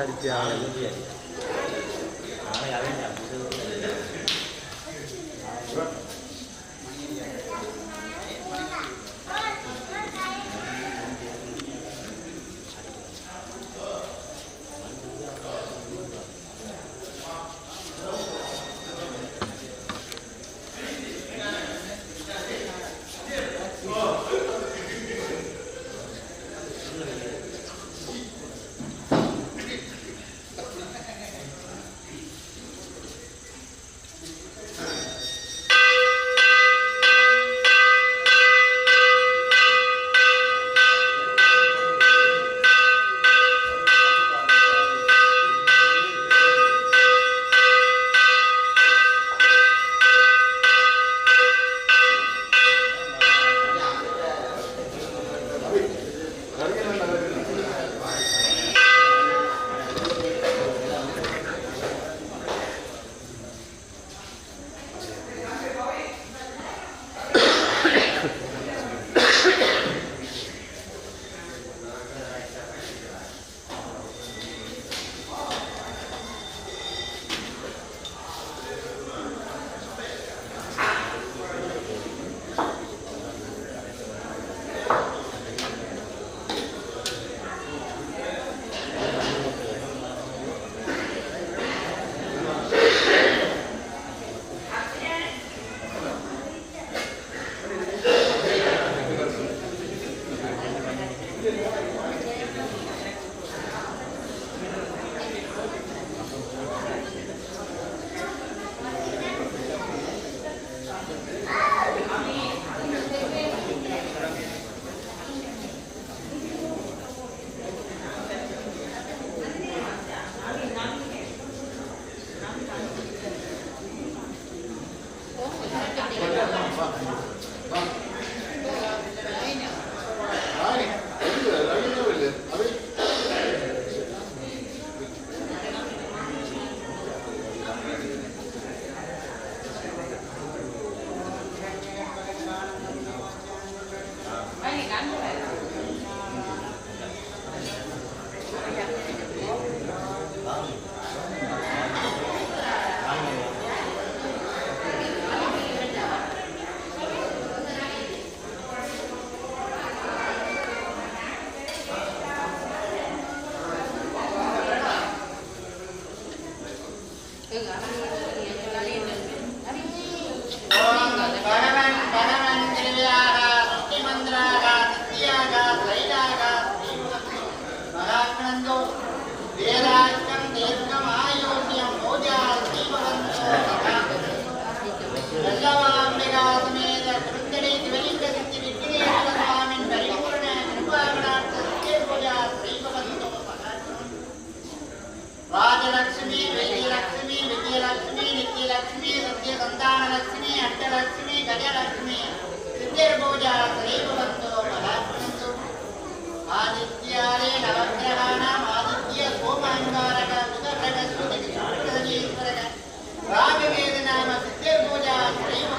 Harga. Gajalakshmi Gajalakshmi త్రిభుజీభవంతో బలాత్మంతు ఆదిత్యాలే నవగ్రహాణం Aditya సోమాంగారక వికర్రక సుతికి సురగ రాగవేది త్రిభుజ త్రైవ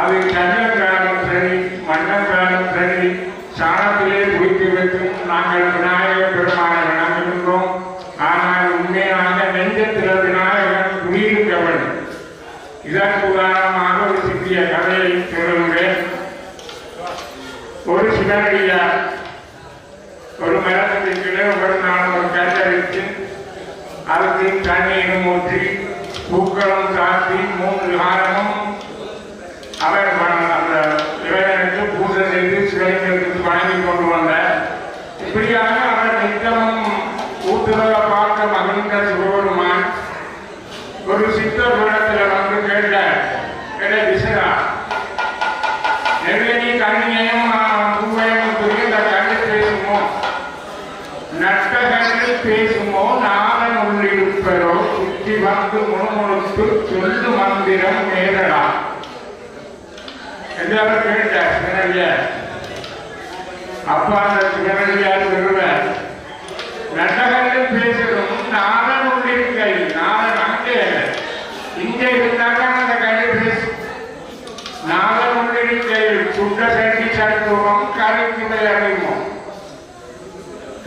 அது கண்ணக்காலும் சரி மண்ணக்காலும் சரி சாணத்திலே குளித்து வைக்கும் நாங்கள் விநாயக பெருமானை வணங்குகின்றோம். ஆனால் உண்மையாக நெஞ்சத்தில் விநாயகன் குடியிருக்கவன் இதற்கு உதாரணமாக ஒரு சிறிய கதையை சொல்லுகிறேன். ஒரு சிவனடியார் ஒரு மரத்தின் கீழே ஒரு நாள் ஒரு கல்லறித்து அதுக்கு தண்ணீரும் ஊற்றி பூக்களும் சாத்தி மூன்று காலமும் அவர் அந்த இறைவனுக்கு பூஜை செய்து சிலைகளுக்கு வணங்கி கொண்டு வந்த இப்படியாக அவர் நித்தமும் ஊட்டுதலை பார்க்க மகிழ்ந்த சிவபெருமான் ஒரு சித்த பீடத்தில் வந்து கேட்டார் கேட்ட திசரா நெருங்கி கண்ணியையும் பூவையும் சொல்லி இந்த கண்ணு பேசுமோ? நட்ட கண்ணு பேசுமோ? நாதன் உள்ளிருப்பரோ? சுற்றி வந்து முணுமுணுத்து சொல்லு மந்திரம் இதாக கேட்டார் சிங்கரடியார் அப்பா அந்த சிங்கரடியார் பெறுவர் நட்டகரில் பேசணும் நானும் கொண்டிருக்கை நானும் அங்கே இங்கே இருந்தாக்கா அந்த கல்வி பேசும் நானும் கொண்டிருக்கை சுட்ட கட்டி சட்டுவோம் கருத்துமை அறிவோம்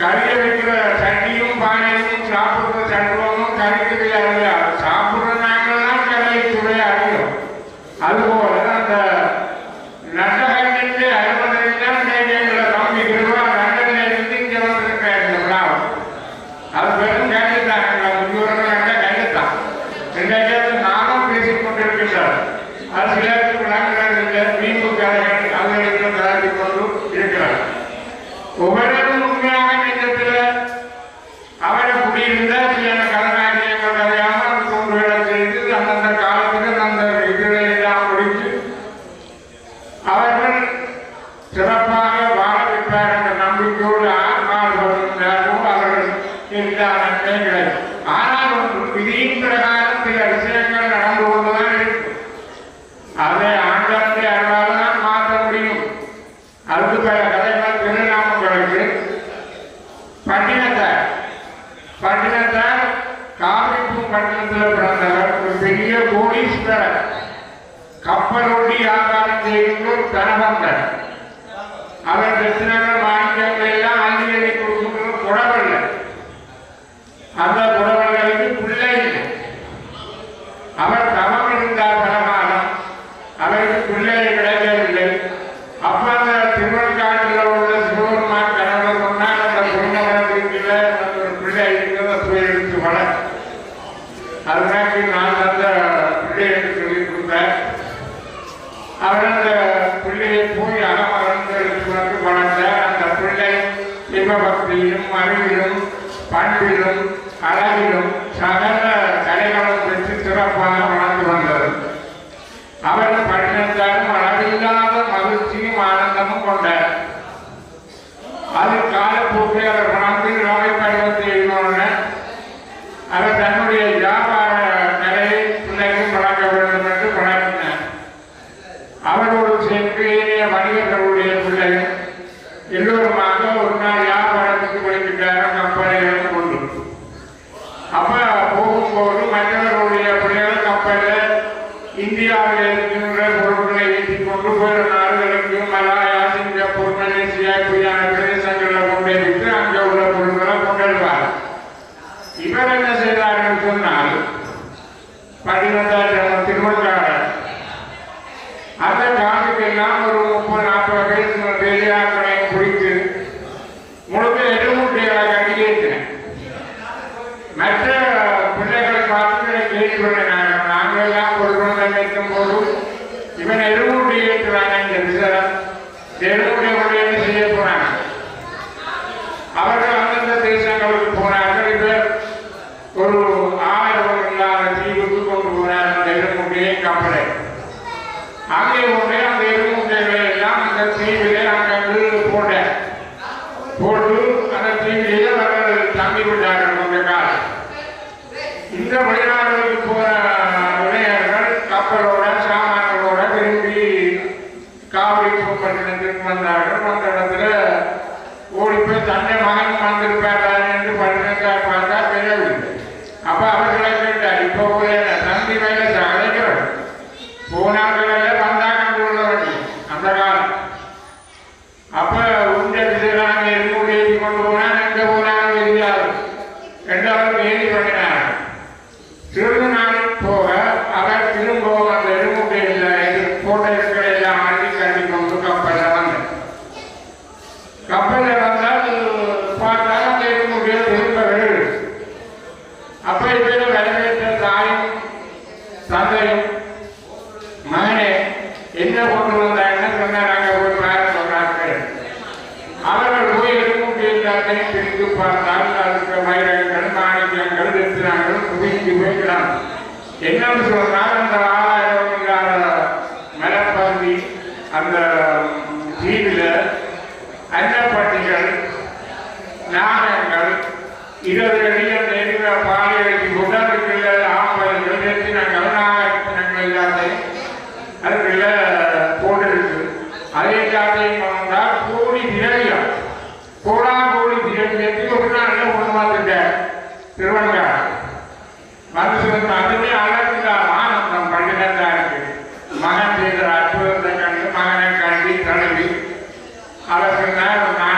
கரிய வைக்கிற சட்டியும் பானையும் சாப்பிடுற சட்டுவோம் கருத்துமை அறியாது பட்டினத்தார். பட்டினத்தார் காவிரிப்பு பட்டினத்தில் பிறந்தவர் ஒரு பெரிய கோடீஸ்வரர். கப்பலொட்டி வியாபாரம் செய்யணும் தனபந்தர் அவர் கிருஷ்ணகர் மாநிலங்கள் எல்லாம் அங்கீகரி கொடுக்கின்ற புடவர்கள் அந்த அன்பிலும் அழகிலும் சகல கலைகளும் பெற்று சிறப்பாக வளர்ந்து வந்தது அவர் பட்டினத்தாலும் அளவில்லாத மகிழ்ச்சியும் ஆனந்தமும் கொண்டார். அது காலப்போக்கில் அவர் மனதில் Para que. Ramadan ఎన్ని Para ganhar na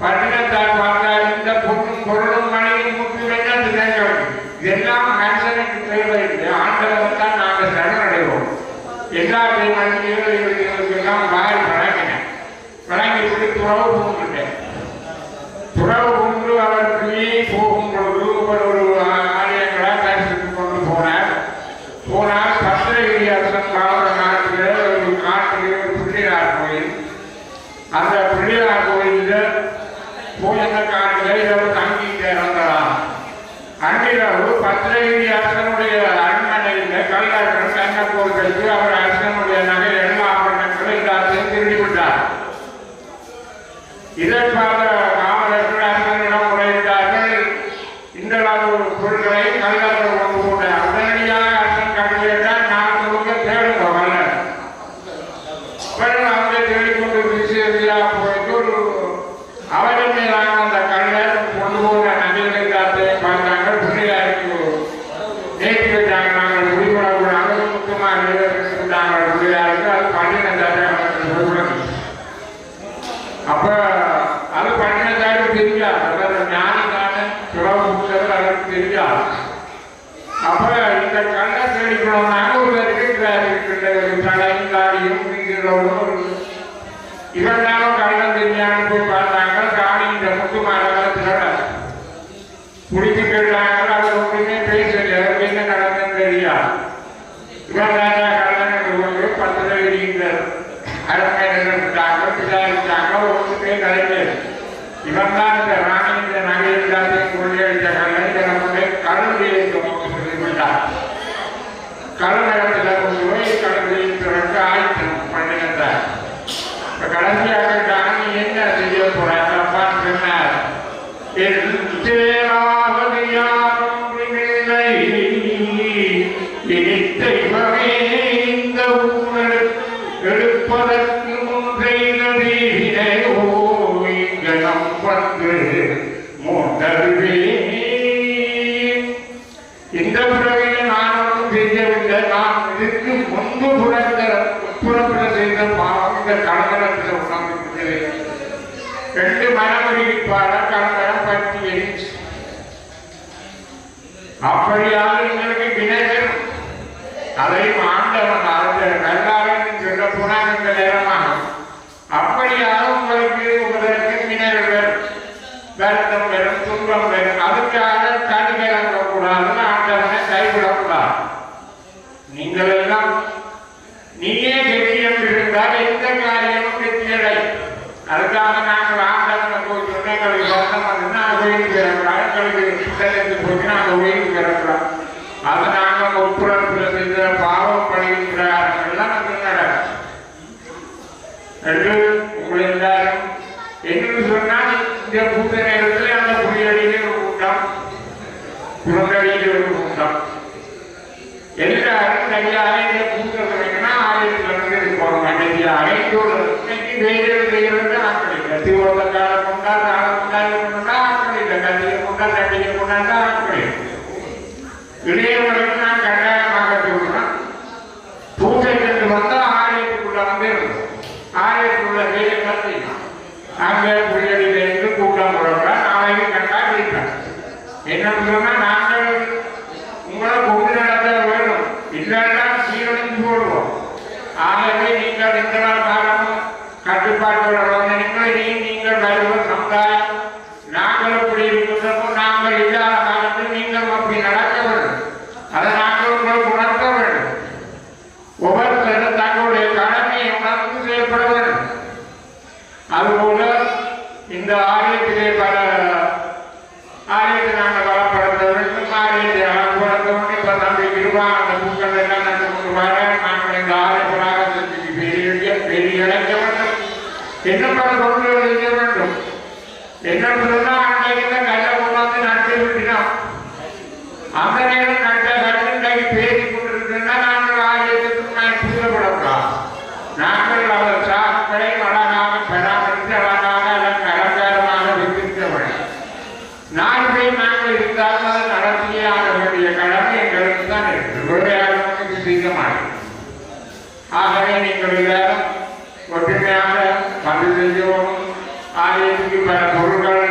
பட்டினத்தால் பார்த்தால் இந்த பொண்ணும் பொருளும் மனையும் முக்கியம் என்ன தேங்கம் இதெல்லாம் மனுஷனுக்கு தேவை இல்லை ஆண்டவர் தான் நாங்கள் சரணடைவோம். எல்லா மனிதர்களும் எல்லாம் வழங்கின. வழங்கி விட்டு உறவு chegar no ராஜா இருக்கிறாங்க ஒருத்தருக்கு தலைவர் இவன் தான் இந்த ராணியின் நகையில்லாதையும் கொள்ளையடித்த கண்ணை நமக்கு கருணையை நமக்கு தெரிவித்தார் கருணகத்தில் பிறகு ஆயத்தம் பண்ணுகின்றார் கடைசியாக ராணி என்ன செய்ய போற நாம் இதற்கு முன்பு புறந்த புறப்பட செய்த இந்த கணவனத்தில் உணர்ந்து ரெண்டு மனமொழிப்பார கணவனம் பற்றி எழுச்சி அப்படியாக எங்களுக்கு வினைகள் அதையும் ஆண்டவன் ஆண்டவர் நல்லாரின் சொல்ல போனால் இந்த நேரமாக. அப்படியாக உயிர் அதை நாங்கள் உட்புறத்தில் பாவம் பணிகிற எல்லாம் இதன் மூலம் நாங்கள் உங்களை கொண்டு நடத்த வேண்டும் இல்லைன்னா சீரழிஞ்சு போடுவோம் ஆகவே நீங்கள் எங்களால் காரணம் நீங்கள் நீங்கள் சமுதாயம் வேண்டும். என்ன சொன்னா அன்றைக்கு நல்ல கொண்டாந்து நடத்தி விட்டினோம். அந்த நேரம் நட்ட கட்டுண்டாகி பேசிக் கொண்டிருக்கின்றன நாங்கள் ஆலயத்துக்கு நான் புரியப்படக்கூடாது நாங்கள் அவர் சாக்களை அழகாக பராமரித்து அழகாக அதன் அலங்காரமாக வைத்திருக்க வேண்டும் நாட்டை நாங்கள் இருந்தாலும் அதை நடத்தியே ஆக வேண்டிய கடமை எங்களுக்கு தான் இருக்கு. விளையாடுவதற்கு செய்ய மாட்டோம் ஆகவே நீங்கள் எல்லாரும் ஒற்றுமையாக பங்கு செய்யவும் ஆலயத்துக்கு பல பொருட்கள்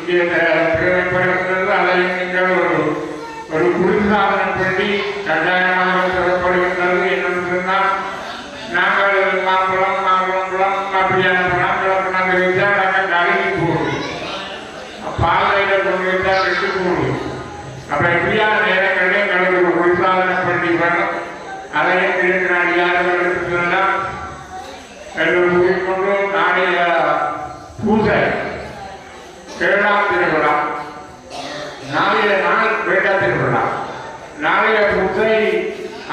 இங்கே தே- தேவைப்படுகிறது அதையும் நீங்கள் ஒரு ஒரு குளிர்சாதனம் பண்ணி கட்டாயமாக தரப்படுகின்றது என்னென்னு சொன்னால் நாங்கள் மாம்பழம் மாம்பழம் குளம் அப்படியான பழங்களை நாங்கள் வைத்தால் நாங்கள் அழுகி போடுவோம் பாலையில கொண்டு வைத்தால் விட்டு போடுவோம் அப்ப எப்படியான நேரங்களில் எங்களுக்கு ஒரு குளிர்சாதனம் பண்ணி வரணும் அதையும் இருக்கிற அடியார்கள் எடுத்துக்கலாம் எல்லோரும் கூறிக்கொண்டு நாளைய பூஜை ஏழாம் திருவிழா. நாளைய நாள் வேடா திருவிழா. நாளைய பூஜை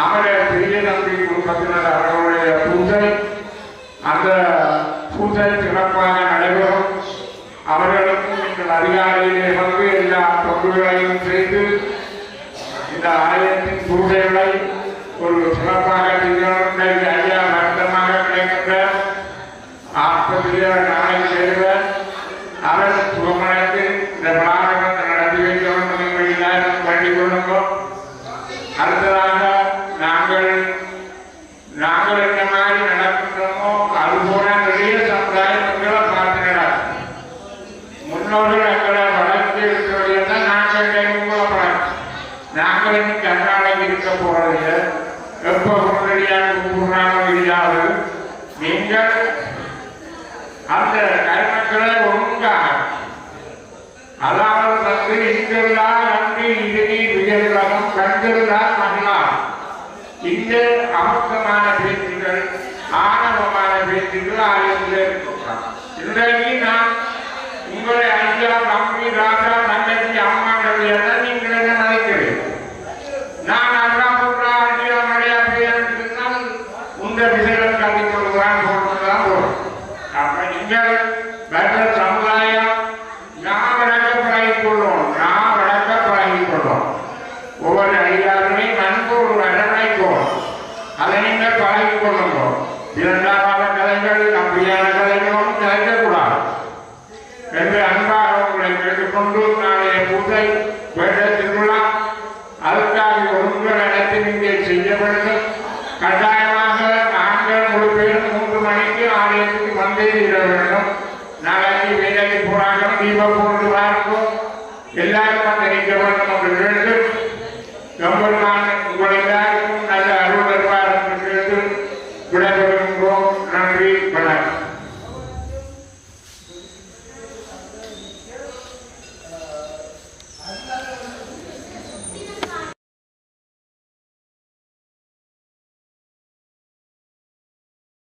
அமர பெரிய நம்பி குடும்பத்தினர் அவர்களுடைய பூஜை அந்த பூஜை சிறப்பாக நடைபெறும். அவர்களுக்கும் நீங்கள் அதிகாலையிலே வந்து எல்லா தொண்டுகளையும் செய்து இந்த ஆலயத்தின் பூஜைகளை ஒரு சிறப்பாக செய்யணும் ஐயா வருத்தமாக கிடைக்கின்ற ஆஸ்பத்திரியில் நாளை செய்வர் அவர் சுகமடைந்து இந்த விழாவை நடத்தி வைக்க வேண்டும் என்று எல்லாரும் வேண்டிக் கொள்ளுங்கள் அடுத்ததாக நாங்கள் நாங்கள் என்ன மாதிரி நடக்கின்றோமோ அது போல நிறைய சமுதாயம் எங்களை பார்த்து முன்னோர்கள் எங்களை வளர்த்து இருக்கிறது நாங்கள் கைமுகப்படும் நாங்கள் இன்னும் கர்நாடகம் இருக்க எப்போ உடனடியாக நீங்கள் அந்த கர்மக்களை ஒழுங்காக அதாவது வந்து இங்கிருந்தால் நன்றி இறுதி விஜயகம் கண்டிருந்தால் மகிழார் அமுக்கமான பேச்சுகள் ஆணவமான பேச்சுகள் ஆலயத்தில் இருக்கலாம் அதை நீங்கள் கொள்ளுங்கள். இரண்டாம்